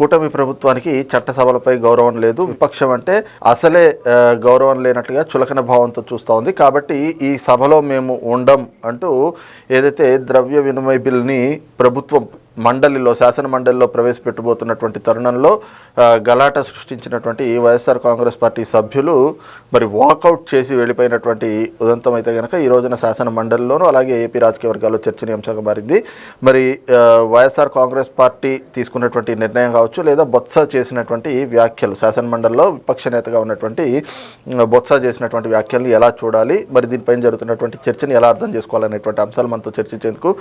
కూటమి ప్రభుత్వానికి చట్టసభలపై గౌరవం లేదు. విపక్షం అంటే అసలే గౌరవం లేనట్లుగా చులకన భావంతో చూస్తూ ఉంది. కాబట్టి ఈ సభలో మేము ఉండం అంటూ ఏదైతే ద్రవ్య వినిమయ బిల్ని ప్రభుత్వం మండలిలో శాసన మండలిలో ప్రవేశపెట్టబోతున్నటువంటి తరుణంలో గలాట సృష్టించినటువంటి వైఎస్ఆర్ కాంగ్రెస్ పార్టీ సభ్యులు మరి వాకౌట్ చేసి వెళ్ళిపోయినటువంటి ఉదంతం అయితే కనుక ఈ రోజున శాసన మండలిలోనూ అలాగే ఏపీ రాజకీయ వర్గాల్లో చర్చనీయాంశంగా మారింది. మరి వైఎస్ఆర్ కాంగ్రెస్ పార్టీ తీసుకున్నటువంటి నిర్ణయం కావచ్చు లేదా బొత్స చేసినటువంటి వ్యాఖ్యలు శాసన మండలిలో విపక్ష నేతగా ఉన్నటువంటి బొత్స చేసినటువంటి వ్యాఖ్యల్ని ఎలా చూడాలి మరి దీనిపైన జరుగుతున్నటువంటి చర్చని ఎలా అర్థం చేసుకోవాలనేటువంటి అంశాలు మనతో చర్చించేందుకు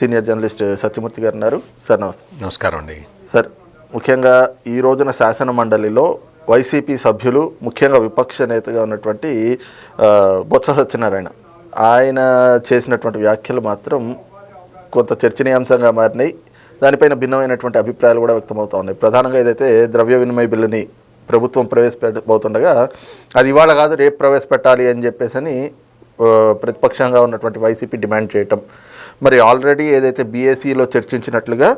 సీనియర్ జర్నలిస్ట్ సత్యమూర్తి గారు ఉన్నారు. సార్ నమస్తే. నమస్కారం అండి. సార్ ముఖ్యంగా ఈ రోజున శాసన మండలిలో వైసీపీ సభ్యులు ముఖ్యంగా విపక్ష నేతగా ఉన్నటువంటి బొత్స సత్యనారాయణ. ఆయన చేసినటువంటి వ్యాఖ్యలు మాత్రం కొంత చర్చనీయాంశంగా మారినాయి. దానిపైన భిన్నమైనటువంటి అభిప్రాయాలు కూడా వ్యక్తమవుతా ఉన్నాయి. ప్రధానంగా ఏదైతే ద్రవ్య వినిమయ బిల్లుని ప్రభుత్వం ప్రవేశపెట్టబోతుండగా అది ఇవాళ కాదు రేపు ప్రవేశపెట్టాలి అని చెప్పేసి అని ప్రతిపక్షంగా ఉన్నటువంటి వైసీపీ డిమాండ్ చేయటం మరి ఆల్రెడీ ఏదైతే బీఏసీలో చర్చించినట్లుగా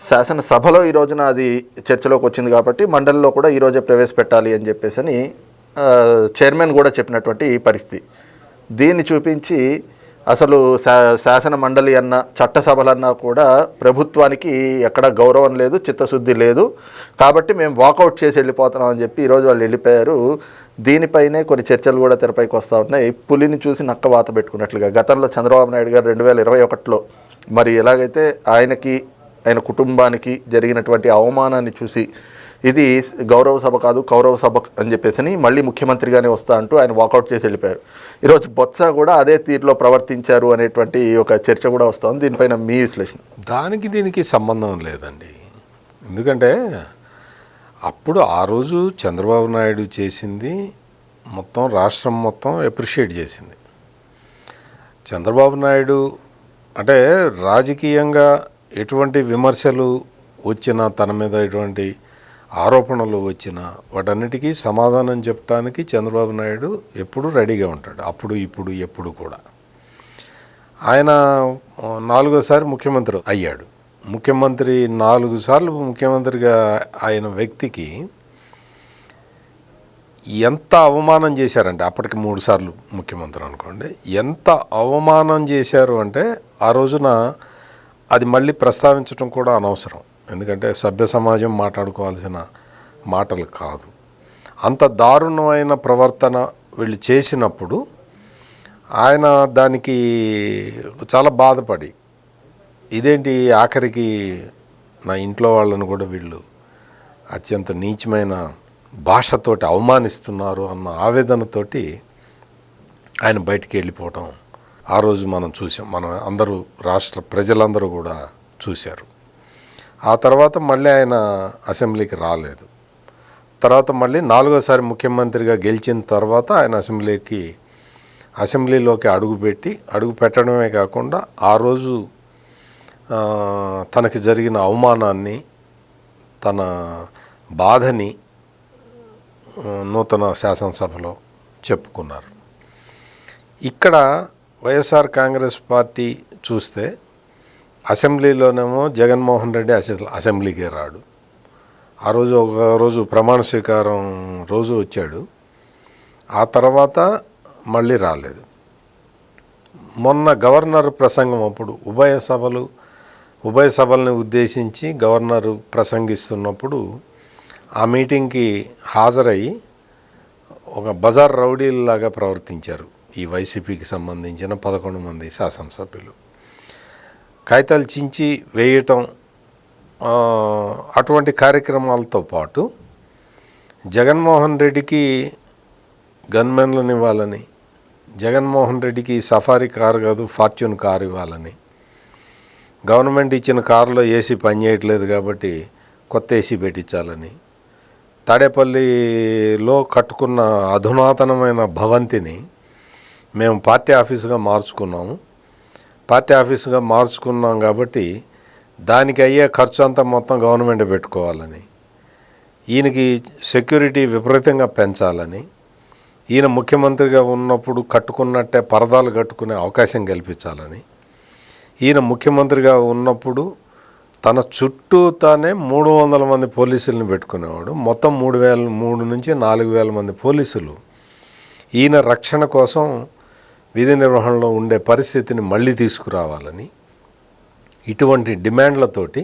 శాసనసభలో ఈ రోజున అది చర్చలోకి వచ్చింది కాబట్టి మండలిలో కూడా ఈరోజే ప్రవేశపెట్టాలి అని చెప్పేసి అని చైర్మన్ కూడా చెప్పినటువంటి పరిస్థితి. దీన్ని చూపించి అసలు శా శాసన మండలి అన్న చట్టసభలన్నా కూడా ప్రభుత్వానికి ఎక్కడ గౌరవం లేదు చిత్తశుద్ధి లేదు. కాబట్టి మేము వాకౌట్ చేసి వెళ్ళిపోతున్నాం అని చెప్పి ఈరోజు వాళ్ళు వెళ్ళిపోయారు. దీనిపైనే కొన్ని చర్చలు కూడా తెరపైకి వస్తూ ఉన్నాయి. పులిని చూసి నక్క వాత పెట్టుకున్నట్లుగా. గతంలో చంద్రబాబు నాయుడు గారు రెండు వేల ఇరవై ఒకటిలో మరి ఎలాగైతే ఆయనకి ఆయన కుటుంబానికి జరిగినటువంటి అవమానాన్ని చూసి ఇది గౌరవ సభ కాదు కౌరవ సభ అని చెప్పేసి మళ్ళీ ముఖ్యమంత్రిగానే వస్తా అంటూ ఆయన వాకౌట్ చేసి వెళ్ళిపోయారు. ఈరోజు బొత్స కూడా అదే తీరులో ప్రవర్తించారు అనేటువంటి ఒక చర్చ కూడా వస్తుంది. దీనిపైన మీ విశ్లేషణ? దానికి దీనికి సంబంధం లేదండి. ఎందుకంటే అప్పుడు ఆ రోజు చంద్రబాబు నాయుడు చేసింది మొత్తం రాష్ట్రం మొత్తం అప్రిషియేట్ చేసింది. చంద్రబాబు నాయుడు అంటే రాజకీయంగా ఎటువంటి విమర్శలు వచ్చినా తన మీద ఎటువంటి ఆరోపణలు వచ్చిన వాటన్నిటికీ సమాధానం చెప్పడానికి చంద్రబాబు నాయుడు ఎప్పుడూ రెడీగా ఉంటాడు. అప్పుడు ఇప్పుడు ఎప్పుడు కూడా. ఆయన నాలుగోసారి ముఖ్యమంత్రి అయ్యాడు. ముఖ్యమంత్రి నాలుగు సార్లు ముఖ్యమంత్రిగా ఆయన వ్యక్తికి ఎంత అవమానం చేశారంటే అప్పటికి మూడు సార్లు ముఖ్యమంత్రి అనుకోండి ఎంత అవమానం చేశారు అంటే ఆ రోజున అది మళ్ళీ ప్రస్తావించడం కూడా అనవసరం. ఎందుకంటే సభ్య సమాజం మాట్లాడుకోవాల్సిన మాటలు కాదు. అంత దారుణమైన ప్రవర్తన వీళ్ళు చేసినప్పుడు ఆయన దానికి చాలా బాధపడి ఇదేంటి ఆఖరికి నా ఇంట్లో వాళ్ళని కూడా వీళ్ళు అత్యంత నీచమైన భాషతోటి అవమానిస్తున్నారు అన్న ఆవేదనతోటి ఆయన బయటికి వెళ్ళిపోవటం ఆ రోజు మనం చూసాం. మనం అందరూ రాష్ట్ర ప్రజలందరూ కూడా చూశారు. ఆ తర్వాత మళ్ళీ ఆయన అసెంబ్లీకి రాలేదు. తర్వాత మళ్ళీ నాలుగోసారి ముఖ్యమంత్రిగా గెలిచిన తర్వాత ఆయన అసెంబ్లీకి అసెంబ్లీలోకి అడుగుపెట్టి అడుగు పెట్టడమే కాకుండా ఆ రోజు తనకి జరిగిన అవమానాన్ని తన బాధని నూతన శాసనసభలో చెప్పుకున్నారు. ఇక్కడ వైఎస్ఆర్ కాంగ్రెస్ పార్టీ చూస్తే అసెంబ్లీలోనేమో జగన్మోహన్ రెడ్డి అసె- అసెంబ్లీకి రాడు. ఆ రోజు ఒక రోజు ప్రమాణ స్వీకారం రోజు వచ్చాడు. ఆ తర్వాత మళ్ళీ రాలేదు. మొన్న గవర్నర్ ప్రసంగం అప్పుడు ఉభయ సభలు ఉభయ సభల్ని ఉద్దేశించి గవర్నర్ ప్రసంగిస్తున్నప్పుడు ఆ మీటింగ్కి హాజరయ్యి ఒక బజార్ రౌడీలాగా ప్రవర్తించారు ఈ వైసీపీకి సంబంధించిన పదకొండు మంది శాసనసభ్యులు. కాగితాలు చించి వేయటం అటువంటి కార్యక్రమాలతో పాటు జగన్మోహన్ రెడ్డికి గన్మెన్లను ఇవ్వాలని జగన్మోహన్ రెడ్డికి సఫారీ కారు కాదు ఫార్చ్యూన్ కారు ఇవ్వాలని గవర్నమెంట్ ఇచ్చిన కారులో ఏసీ పనిచేయట్లేదు కాబట్టి కొత్త ఏసీ పెట్టించాలని తాడేపల్లిలో కట్టుకున్న అధునాతనమైన భవంతిని మేము పార్టీ ఆఫీసుగా మార్చుకున్నాము. పార్టీ ఆఫీసుగా మార్చుకున్నాం కాబట్టి దానికి అయ్యే ఖర్చు అంతా మొత్తం గవర్నమెంట్ పెట్టుకోవాలని ఈయనకి సెక్యూరిటీ విపరీతంగా పెంచాలని ఈయన ముఖ్యమంత్రిగా ఉన్నప్పుడు కట్టుకున్నట్టే పరదాలు కట్టుకునే అవకాశం కల్పించాలని ఈయన ముఖ్యమంత్రిగా ఉన్నప్పుడు తన చుట్టూ తానే మూడు వందల మంది పోలీసులను పెట్టుకునేవాడు. మొత్తం మూడు వేల మూడు నుంచి నాలుగు వేల మంది పోలీసులు. ఈయన రక్షణ కోసం విధి నిర్వహణలో ఉండే పరిస్థితిని మళ్ళీ తీసుకురావాలని ఇటువంటి డిమాండ్లతోటి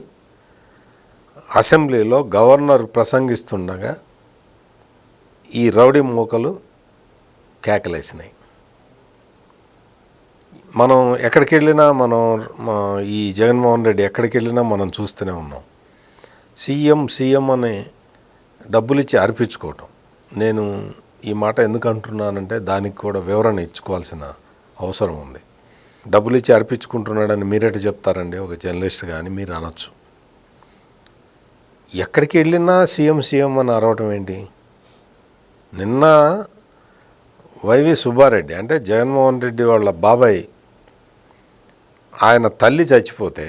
అసెంబ్లీలో గవర్నర్ ప్రసంగిస్తుండగా ఈ రౌడీ మూకలు కేకలేసినాయి. మనం ఎక్కడికి వెళ్ళినా మనం ఈ జగన్మోహన్ రెడ్డి ఎక్కడికి వెళ్ళినా మనం చూస్తూనే ఉన్నాం. సీఎం సీఎం అని డబ్బులు ఇచ్చి అర్పించుకోవటం. నేను ఈ మాట ఎందుకు అంటున్నానంటే దానికి కూడా వివరణ ఇచ్చుకోవాల్సిన అవసరం ఉంది డబ్బులు ఇచ్చి అర్పించుకుంటున్నాడని మీరేట చెప్తారండి? ఒక జర్నలిస్ట్ కానీ మీరు అనొచ్చు. ఎక్కడికి వెళ్ళినా సీఎం సీఎం అని అరవటం ఏంటి? నిన్న వైవి సుబ్బారెడ్డి అంటే జగన్మోహన్ రెడ్డి వాళ్ళ బాబాయ్ ఆయన తల్లి చచ్చిపోతే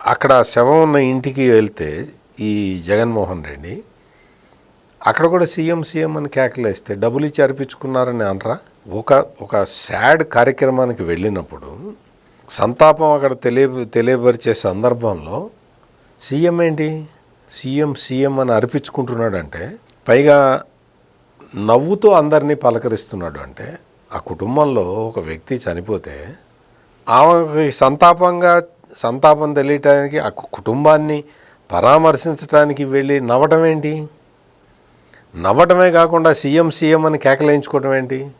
అక్కడ శవం ఉన్న ఇంటికి వెళ్తే ఈ జగన్మోహన్ రెడ్డి అక్కడ కూడా సీఎం సీఎం అని కేకలేస్తే డబ్బులు ఇచ్చి అర్పించుకున్నారని అనరా? ఒక ఒక శాడ్ కార్యక్రమానికి వెళ్ళినప్పుడు సంతాపం అక్కడ తెలియ తెలియపరిచే సందర్భంలో సీఎం ఏంటి? సీఎం సీఎం అని అర్పించుకుంటున్నాడంటే పైగా నవ్వుతూ అందరినీ పలకరిస్తున్నాడు అంటే ఆ కుటుంబంలో ఒక వ్యక్తి చనిపోతే ఆమెకి సంతాపంగా సంతాపం తెలియటానికి ఆ కుటుంబాన్ని పరామర్శించడానికి వెళ్ళి నవ్వటం ఏంటి? నవ్వటమే కాకుండా సీఎం సీఎం అని కేకలేయించుకోవటం ఏంటి?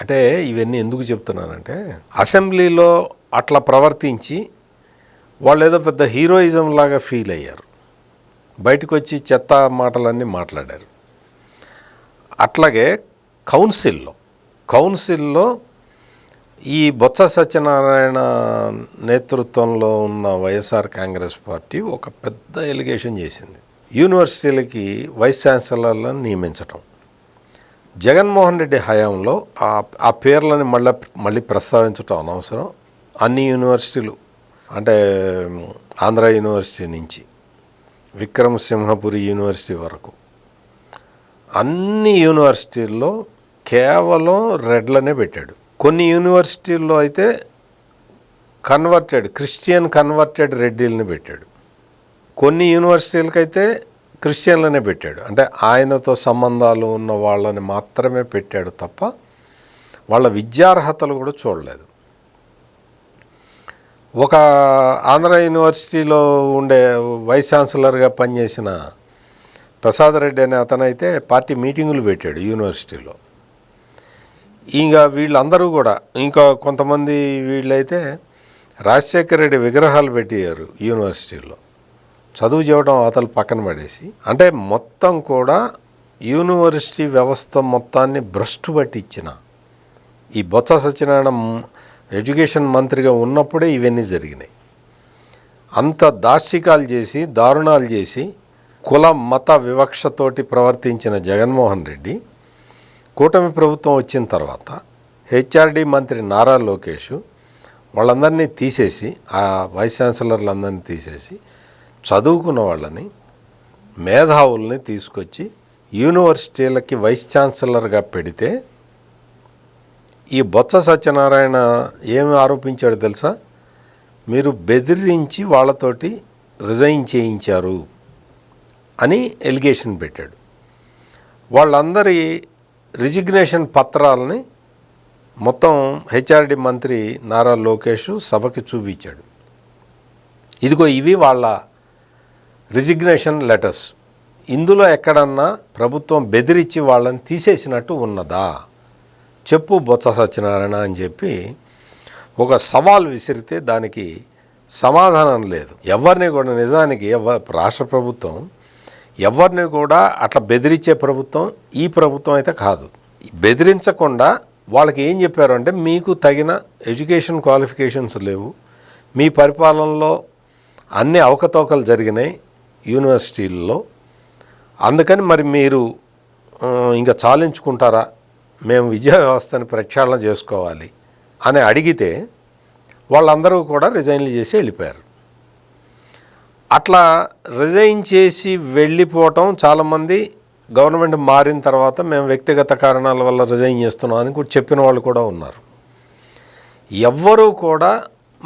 అంటే ఇవన్నీ ఎందుకు చెప్తున్నానంటే అసెంబ్లీలో అట్లా ప్రవర్తించి వాళ్ళు ఏదో పెద్ద హీరోయిజం లాగా ఫీల్ అయ్యారు. బయటకు వచ్చి చెత్త మాటలన్నీ మాట్లాడారు. అట్లాగే కౌన్సిల్లో కౌన్సిల్లో ఈ బొత్స సత్యనారాయణ నేతృత్వంలో ఉన్న వైఎస్ఆర్ కాంగ్రెస్ పార్టీ ఒక పెద్ద ఎలిగేషన్ చేసింది. యూనివర్సిటీలకి వైస్ ఛాన్సలర్లను నియమించటం. జగన్మోహన్ రెడ్డి హయాంలో ఆ ఆ మళ్ళీ మళ్ళీ ప్రస్తావించటం అనవసరం. అన్ని యూనివర్సిటీలు అంటే ఆంధ్ర యూనివర్సిటీ నుంచి విక్రమసింహపురి యూనివర్సిటీ వరకు అన్ని యూనివర్సిటీల్లో కేవలం రెడ్లనే పెట్టాడు. కొన్ని యూనివర్సిటీల్లో అయితే కన్వర్టెడ్ క్రిస్టియన్ కన్వర్టెడ్ రెడ్డిల్ని పెట్టాడు. కొన్ని యూనివర్సిటీలకైతే క్రిస్టియన్లనే పెట్టాడు. అంటే ఆయనతో సంబంధాలు ఉన్న వాళ్ళని మాత్రమే పెట్టాడు తప్ప వాళ్ళ విద్యార్హతలు కూడా చూడలేదు. ఒక ఆంధ్ర యూనివర్సిటీలో ఉండే వైస్ ఛాన్సలర్గా పనిచేసిన ప్రసాద్ రెడ్డి అనే అతనైతే పార్టీ మీటింగులు పెట్టాడు యూనివర్సిటీలో. ఇంకా వీళ్ళందరూ కూడా ఇంకా కొంతమంది వీళ్ళైతే రాజశేఖర రెడ్డి విగ్రహాలు పెట్టారు యూనివర్సిటీలో. చదువు చేయడం అవతల పక్కన పడేసి అంటే మొత్తం కూడా యూనివర్సిటీ వ్యవస్థ మొత్తాన్ని భ్రష్టు పట్టించిన. ఈ బొత్స సత్యనారాయణ ఎడ్యుకేషన్ మంత్రిగా ఉన్నప్పుడే ఇవన్నీ జరిగినాయి. అంత దాష్టికాలు చేసి దారుణాలు చేసి కుల మత వివక్షతోటి ప్రవర్తించిన జగన్మోహన్ రెడ్డి కూటమి ప్రభుత్వం వచ్చిన తర్వాత హెచ్ఆర్డి మంత్రి నారా లోకేష్ వాళ్ళందరినీ తీసేసి ఆ వైస్ ఛాన్సలర్లందరినీ తీసేసి చదువుకున్న వాళ్ళని మేధావుల్ని తీసుకొచ్చి యూనివర్సిటీలకి వైస్ ఛాన్సలర్గా పెడితే ఈ బొత్స సత్యనారాయణ ఏమి ఆరోపించాడు తెలుసా? మీరు బెదిరించి వాళ్ళతోటి రిజైన్ చేయించారు అని ఎలిగేషన్ పెట్టాడు. వాళ్ళందరి రిజిగ్నేషన్ పత్రాలని మొత్తం హెచ్ఆర్డి మంత్రి నారా లోకేష్ సభకి చూపించాడు. ఇదిగో ఇవి వాళ్ళ రిజిగ్నేషన్ లెటర్స్. ఇందులో ఎక్కడన్నా ప్రభుత్వం బెదిరించి వాళ్ళని తీసేసినట్టు ఉన్నదా? చెప్పు బొత్స సత్యనారాయణ అని చెప్పి ఒక సవాల్ విసిరితే దానికి సమాధానం లేదు. ఎవరిని కూడా నిజానికి రాష్ట్ర ప్రభుత్వం ఎవరిని కూడా అట్లా బెదిరించే ప్రభుత్వం ఈ ప్రభుత్వం అయితే కాదు. బెదిరించకుండా వాళ్ళకి ఏం చెప్పారు అంటే మీకు తగిన ఎడ్యుకేషన్ క్వాలిఫికేషన్స్ లేవు. మీ పరిపాలనలో అన్ని అవకతవకలు జరిగినాయి. యూనివర్సిటీల్లో. అందుకని మరి మీరు ఇంకా చాలించుకుంటారా? మేము విద్యా వ్యవస్థను ప్రక్షాళన చేసుకోవాలి అని అడిగితే వాళ్ళందరూ కూడా రిజైన్లు చేసి వెళ్ళిపోయారు. అట్లా రిజైన్ చేసి వెళ్ళిపోవటం చాలామంది గవర్నమెంట్ మారిన తర్వాత మేము వ్యక్తిగత కారణాల వల్ల రిజైన్ చేస్తున్నాం అని కూడా చెప్పిన వాళ్ళు కూడా ఉన్నారు. ఎవ్వరూ కూడా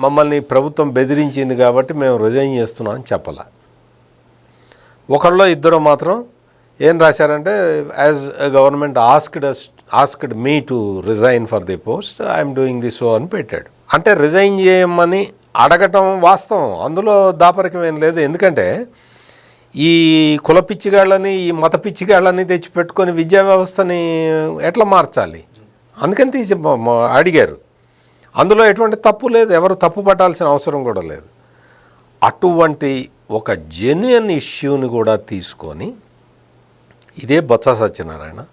మమ్మల్ని ప్రభుత్వం బెదిరించింది కాబట్టి మేము రిజైన్ చేస్తున్నాం అని ఒకళ్ళో ఇద్దరు మాత్రం ఏం రాశారంటే as government asked asked me to resign for the post I'm doing the so అని పెట్టాడు. అంటే రిజైన్ చేయమని అడగటం వాస్తవం. అందులో దాపరికం ఏం లేదు. ఎందుకంటే ఈ కుల పిచ్చిగాళ్ళని ఈ మత పిచ్చిగాళ్ళని తెచ్చి పెట్టుకొని విద్యా వ్యవస్థని ఎట్లా మార్చాలి? అందుకని తీసి అడిగారు. అందులో ఎటువంటి తప్పు లేదు. ఎవరు తప్పు పట్టాల్సిన అవసరం కూడా లేదు. అటువంటి ఒక జెన్యున్ ఇష్యూని కూడా తీసుకొని ఇదే బొత్స సత్యనారాయణ.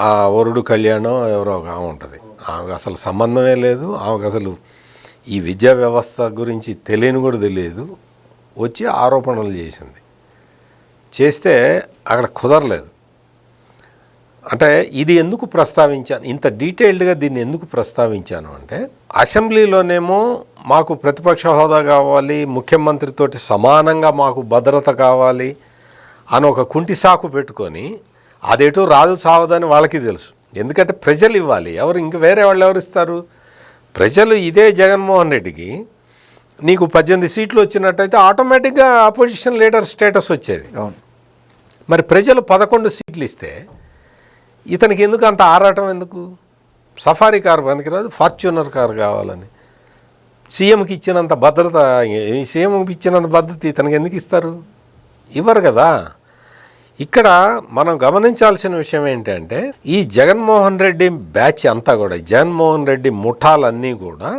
ఆ వరుడు కళ్యాణం ఎవరో ఒక ఆమె ఉంటుంది. ఆమెకు అసలు సంబంధమే లేదు. ఆమెకు అసలు ఈ విద్యా వ్యవస్థ గురించి తెలియని కూడా తెలియదు. వచ్చి ఆరోపణలు చేసింది. చేస్తే అక్కడ కుదరలేదు. అంటే ఇది ఎందుకు ప్రస్తావించాను? ఇంత డీటెయిల్డ్గా దీన్ని ఎందుకు ప్రస్తావించాను అంటే అసెంబ్లీలోనేమో మాకు ప్రతిపక్ష హోదా కావాలి ముఖ్యమంత్రితోటి సమానంగా మాకు భద్రత కావాలి అని ఒక కుంటి సాకు పెట్టుకొని అదేటో రాదు సావదని వాళ్ళకి తెలుసు. ఎందుకంటే ప్రజలు ఇవ్వాలి. ఎవరు ఇంక వేరే వాళ్ళు ఎవరు ఇస్తారు? ప్రజలు ఇదే జగన్మోహన్ రెడ్డికి నీకు పద్దెనిమిది సీట్లు వచ్చినట్టయితే ఆటోమేటిక్గా అపోజిషన్ లీడర్ స్టేటస్ వచ్చేది. అవును. మరి ప్రజలు పదకొండు సీట్లు ఇస్తే ఇతనికి ఎందుకు అంత ఆరాటం ఎందుకు? సఫారీ కార్ పనికిరాదు ఫార్చ్యూనర్ కార్ కావాలని. సీఎంకి ఇచ్చినంత భద్రత సీఎంకి ఇచ్చినంత భద్రత ఇతనికి ఎందుకు ఇస్తారు? ఇవ్వరు కదా. ఇక్కడ మనం గమనించాల్సిన విషయం ఏంటంటే ఈ జగన్మోహన్ రెడ్డి బ్యాచ్ అంతా కూడా జగన్మోహన్ రెడ్డి ముఠాలన్నీ కూడా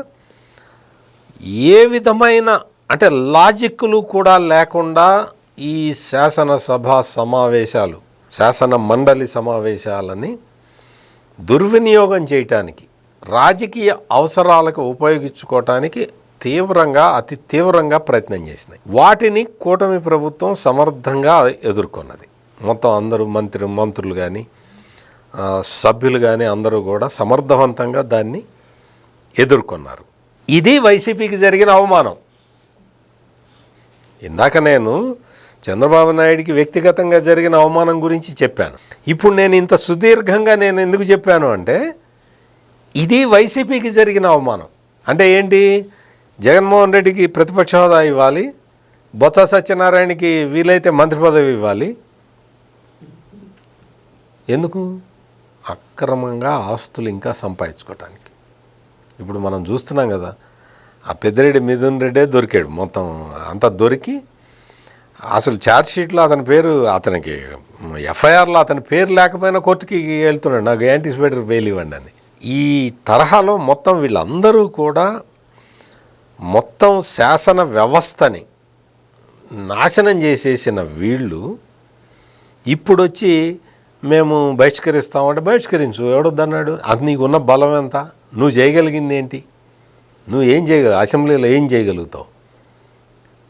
ఏ విధమైన అంటే లాజిక్లు కూడా లేకుండా ఈ శాసనసభ సమావేశాలు శాసన మండలి సమావేశాలని దుర్వినియోగం చేయటానికి రాజకీయ అవసరాలకు ఉపయోగించుకోవటానికి తీవ్రంగా అతి తీవ్రంగా ప్రయత్నం చేసినాయి. వాటిని కూటమి ప్రభుత్వం సమర్థంగా ఎదుర్కొన్నది. మొత్తం అందరూ మంత్రి మంత్రులు కానీ సభ్యులు కానీ అందరూ కూడా సమర్థవంతంగా దాన్ని ఎదుర్కొన్నారు. ఇది వైసీపీకి జరిగిన అవమానం. ఇందాక నేను చంద్రబాబు నాయుడికి వ్యక్తిగతంగా జరిగిన అవమానం గురించి చెప్పాను. ఇప్పుడు నేను ఇంత సుదీర్ఘంగా నేను ఎందుకు చెప్పాను అంటే ఇది వైసీపీకి జరిగిన అవమానం. అంటే ఏంటి? జగన్మోహన్ రెడ్డికి ప్రతిపక్ష హోదా ఇవ్వాలి బొత్స సత్యనారాయణకి వీలైతే మంత్రి పదవి ఇవ్వాలి. ఎందుకు? అక్రమంగా ఆస్తులు ఇంకా సంపాదించుకోవటానికి ఇప్పుడు మనం చూస్తున్నాం కదా ఆ పెద్దిరెడ్డి మిథున్ రెడ్డే దొరికాడు. మొత్తం అంతా దొరికి అసలు ఛార్జ్ షీట్లో అతని పేరు అతనికి ఎఫ్ఐఆర్లో అతని పేరు లేకపోయినా కోర్టుకి వెళ్తున్నాడు. నాకు యాంటిసిపేటర్ బెయిల్ ఇవ్వండి అని. ఈ తరహాలో మొత్తం వీళ్ళందరూ కూడా మొత్తం శాసన వ్యవస్థని నాశనం చేసేసిన వీళ్ళు ఇప్పుడు వచ్చి మేము బహిష్కరిస్తామంటే బహిష్కరించు ఎవడొద్దన్నాడు? అది నీకున్న బలం ఎంత? నువ్వు చేయగలిగింది ఏంటి? నువ్వు ఏం చేయగలవు అసెంబ్లీలో ఏం చేయగలుగుతావు?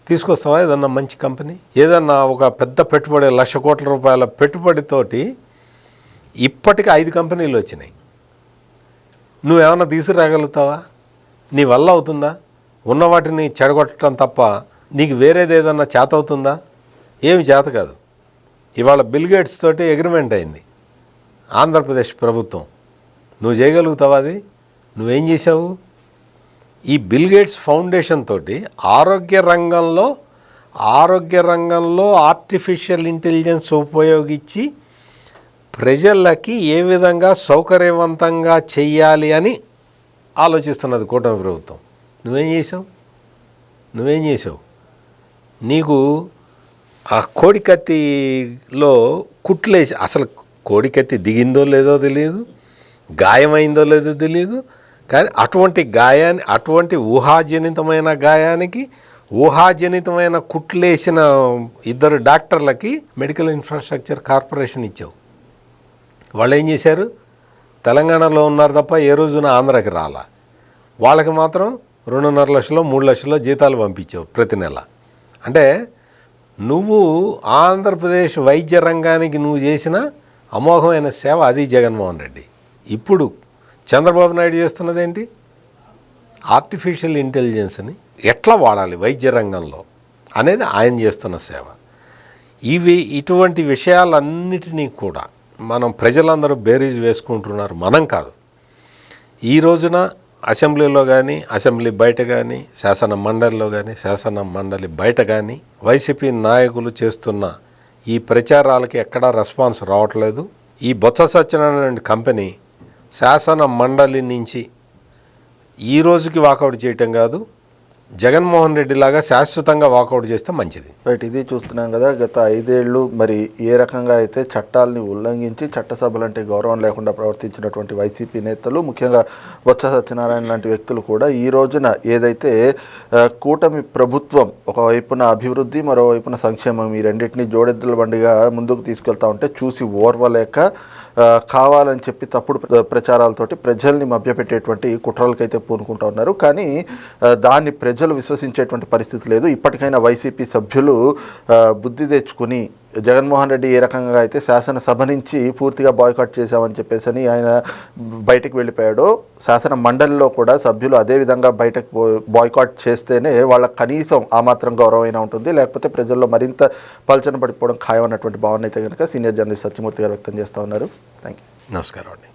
తీసుకొస్తావా? ఏదన్నా మంచి కంపెనీ? ఏదన్నా ఒక పెద్ద పెట్టుబడి లక్ష కోట్ల రూపాయల పెట్టుబడితోటి ఇప్పటికి ఐదు కంపెనీలు వచ్చినాయి. నువ్వేమన్నా తీసుకురాగలుగుతావా? నీ వల్ల అవుతుందా? ఉన్న వాటిని చెడగొట్టడం తప్ప నీకు వేరేది ఏదన్నా చేత అవుతుందా? ఏమి చేత కాదు. ఇవాళ బిల్ గేట్స్ తోటి అగ్రిమెంట్ అయింది. ఆంధ్రప్రదేశ్ ప్రభుత్వం. నువ్వు చేయగలుగుతావా అది? నువ్వేం చేసావు ఈ బిల్ గేట్స్ ఫౌండేషన్ తోటి ఆరోగ్య రంగంలో ఆరోగ్య రంగంలో ఆర్టిఫిషియల్ ఇంటెలిజెన్స్ ఉపయోగించి ప్రజలకి ఏ విధంగా సౌకర్యవంతంగా చెయ్యాలి అని ఆలోచిస్తున్నది కూటమి ప్రభుత్వం. నువ్వేం చేసావు నువ్వేం చేసావు నీకు ఆ కోడికత్తిలో కుట్లేసి అసలు కోడికత్తి దిగిందో లేదో తెలియదు గాయమైందో లేదో తెలియదు కానీ అటువంటి గాయాన్ని అటువంటి ఊహాజనితమైన గాయానికి ఊహాజనితమైన కుట్లేసిన ఇద్దరు డాక్టర్లకి మెడికల్ ఇన్ఫ్రాస్ట్రక్చర్ కార్పొరేషన్ ఇచ్చావు. వాళ్ళు ఏం చేశారు? తెలంగాణలో ఉన్నారు తప్ప ఏ రోజున ఆంధ్రాకి రాలా. వాళ్ళకి మాత్రం రెండున్నర లక్షలు మూడు లక్షల్లో జీతాలు పంపించావు ప్రతి నెల. అంటే నువ్వు ఆంధ్రప్రదేశ్ వైద్య రంగానికి నువ్వు చేసిన అమోఘమైన సేవ అది జగన్మోహన్ రెడ్డి. ఇప్పుడు చంద్రబాబు నాయుడు చేస్తున్నది ఏంటి ఆర్టిఫిషియల్ ఇంటెలిజెన్స్ని ఎట్లా వాడాలి వైద్య రంగంలో అనేది ఆయన చేస్తున్న సేవ. ఇవి ఇటువంటి విషయాలన్నిటినీ కూడా మనం ప్రజలందరూ బేరీజ్ వేసుకుంటున్నారు మనం కాదు. ఈ రోజున అసెంబ్లీలో కానీ అసెంబ్లీ బయట కానీ శాసన మండలిలో కానీ శాసన మండలి బయట కానీ వైసీపీ నాయకులు చేస్తున్న ఈ ప్రచారాలకి ఎక్కడా రెస్పాన్స్ రావట్లేదు. ఈ బొత్స సత్యనారాయణ కంపెనీ శాసన మండలి నుంచి ఈ రోజుకి వాకౌట్ చేయటం కాదు జగన్మోహన్ రెడ్డి లాగా శాశ్వతంగా వాకౌట్ చేస్తే మంచిది. రైట్ ఇది చూస్తున్నాం కదా గత ఐదేళ్ళు మరి ఏ రకంగా అయితే చట్టాలని ఉల్లంఘించి చట్టసభలంటే గౌరవం లేకుండా ప్రవర్తించినటువంటి వైసీపీ నేతలు ముఖ్యంగా బొత్స సత్యనారాయణ లాంటి వ్యక్తులు కూడా ఈ రోజున ఏదైతే కూటమి ప్రభుత్వం ఒకవైపున అభివృద్ధి మరోవైపున సంక్షేమం ఈ రెండింటినీ జోడెద్దుల బండిగా ముందుకు తీసుకెళ్తా ఉంటే చూసి ఓర్వలేక కావాలని చెప్పి తప్పుడు ప్రచారాలతోటి ప్రజల్ని మభ్యపెట్టేటువంటి కుట్రలకైతే పూనుకుంటా ఉన్నారు. కానీ దాన్ని ప్రజలు విశ్వసించేటువంటి పరిస్థితి లేదు. ఇప్పటికైనా వైసీపీ సభ్యులు బుద్ధి తెచ్చుకుని జగన్మోహన్ రెడ్డి ఏ రకంగా అయితే శాసనసభ నుంచి పూర్తిగా బాయ్కాట్ చేశామని చెప్పేసి అని ఆయన బయటకు వెళ్ళిపోయాడు. శాసన మండలిలో కూడా సభ్యులు అదే విధంగా బయటకు బాయ్కాట్ చేస్తేనే వాళ్ళకి కనీసం ఆ మాత్రం గౌరవమైన ఉంటుంది. లేకపోతే ప్రజల్లో మరింత పలచన పడిపోవడం ఖాయం అన్నటువంటి భావన అయితే కనుక సీనియర్ జర్నలిస్ట్ సత్యమూర్తి గారు వ్యక్తం చేస్తూ ఉన్నారు. థ్యాంక్ యూ నమస్కారం అండి.